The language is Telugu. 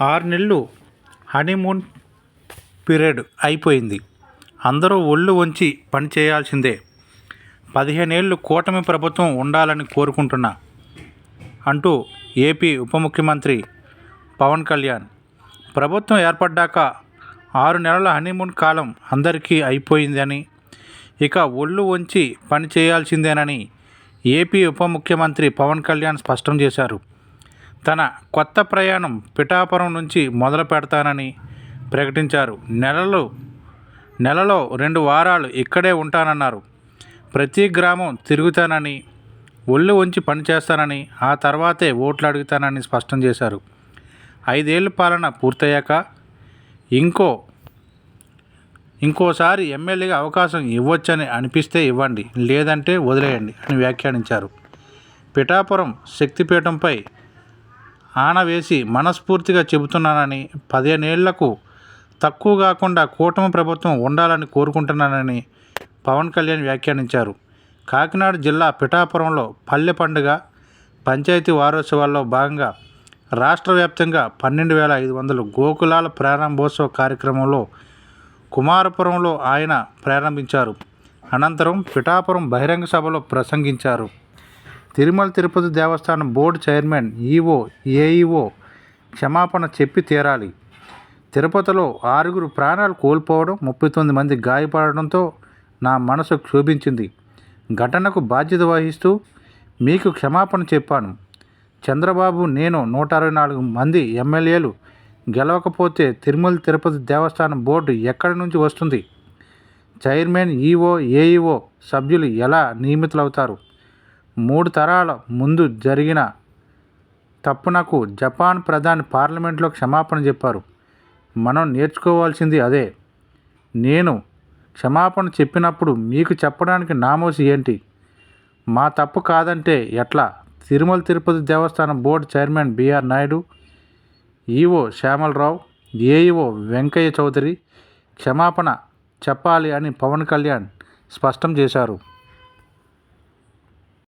ఆరు నెలలు హనీమూన్ పీరియడ్ అయిపోయింది. అందరూ ఒళ్ళు వంచి పని చేయాల్సిందే. పదిహేనేళ్ళు కూటమి ప్రభుత్వం ఉండాలని కోరుకుంటున్నా అంటూ ఏపీ ఉప ముఖ్యమంత్రి పవన్ కళ్యాణ్. ప్రభుత్వం ఏర్పడ్డాక ఆరు నెలల హనీమూన్ కాలం అందరికీ అయిపోయిందని ఇక ఒళ్ళు వంచి పని చేయాల్సిందేనని ఏపీ ఉప ముఖ్యమంత్రి పవన్ కళ్యాణ్ స్పష్టం చేశారు. తన కొత్త ప్రయాణం పిఠాపురం నుంచి మొదలు పెడతానని ప్రకటించారు. నెలలు నెలలో రెండు వారాలు ఇక్కడే ఉంటానన్నారు. ప్రతి గ్రామం తిరుగుతానని ఒళ్ళు ఉంచి పనిచేస్తానని ఆ తర్వాతే ఓట్లు అడుగుతానని స్పష్టం చేశారు. ఐదేళ్ళ పాలన పూర్తయ్యాక ఇంకో ఇంకోసారి ఎమ్మెల్యేగా అవకాశం ఇవ్వొచ్చని అనిపిస్తే ఇవ్వండి లేదంటే వదిలేయండి అని వ్యాఖ్యానించారు. పిఠాపురం శక్తిపీఠంపై ఆనవేసి మనస్ఫూర్తిగా చెబుతున్నానని పదిహేనేళ్ళకు తక్కువ కాకుండా కూటమి ప్రభుత్వం ఉండాలని కోరుకుంటున్నానని పవన్ కళ్యాణ్ వ్యాఖ్యానించారు. కాకినాడ జిల్లా పిఠాపురంలో పల్లె పండుగ పంచాయతీ వారోత్సవాల్లో భాగంగా రాష్ట్ర వ్యాప్తంగా పన్నెండు వేల ఐదు వందలు గోకులాల ప్రారంభోత్సవ కార్యక్రమంలో కుమారపురంలో ఆయన ప్రారంభించారు. అనంతరం పిఠాపురం బహిరంగ సభలో ప్రసంగించారు. Tirumala Tirupati Devasthanam board chairman EO AEO క్షమాపణ చెప్పి తీరాలి. తిరుపతిలో ఆరుగురు ప్రాణాలు కోల్పోవడం ముప్పై తొమ్మిది మంది గాయపడడంతో నా మనసు క్షోభించింది. ఘటనకు బాధ్యత వహిస్తూ మీకు క్షమాపణ చెప్పాను. చంద్రబాబు నేను నూట అరవై నాలుగు మంది ఎమ్మెల్యేలు. గెలవకపోతే తిరుమల తిరుపతి దేవస్థానం బోర్డు ఎక్కడి నుంచి వస్తుంది? చైర్మన్ ఈఓ ఏఈఓ సభ్యులు ఎలా నియమితులవుతారు? మూడు తరాల ముందు జరిగిన తప్పునకు జపాన్ ప్రధాని పార్లమెంట్లో క్షమాపణ చెప్పారు. మనం నేర్చుకోవాల్సింది అదే. నేను క్షమాపణ చెప్పినప్పుడు మీకు చెప్పడానికి నామోసి ఏంటి? మా తప్పు కాదంటే ఎట్లా? Tirumala Tirupati Devasthanam board chairman B R Naidu EO Syamala Rao AEO Venkaiah Chowdary క్షమాపణ చెప్పాలి అని పవన్ కళ్యాణ్ స్పష్టం చేశారు.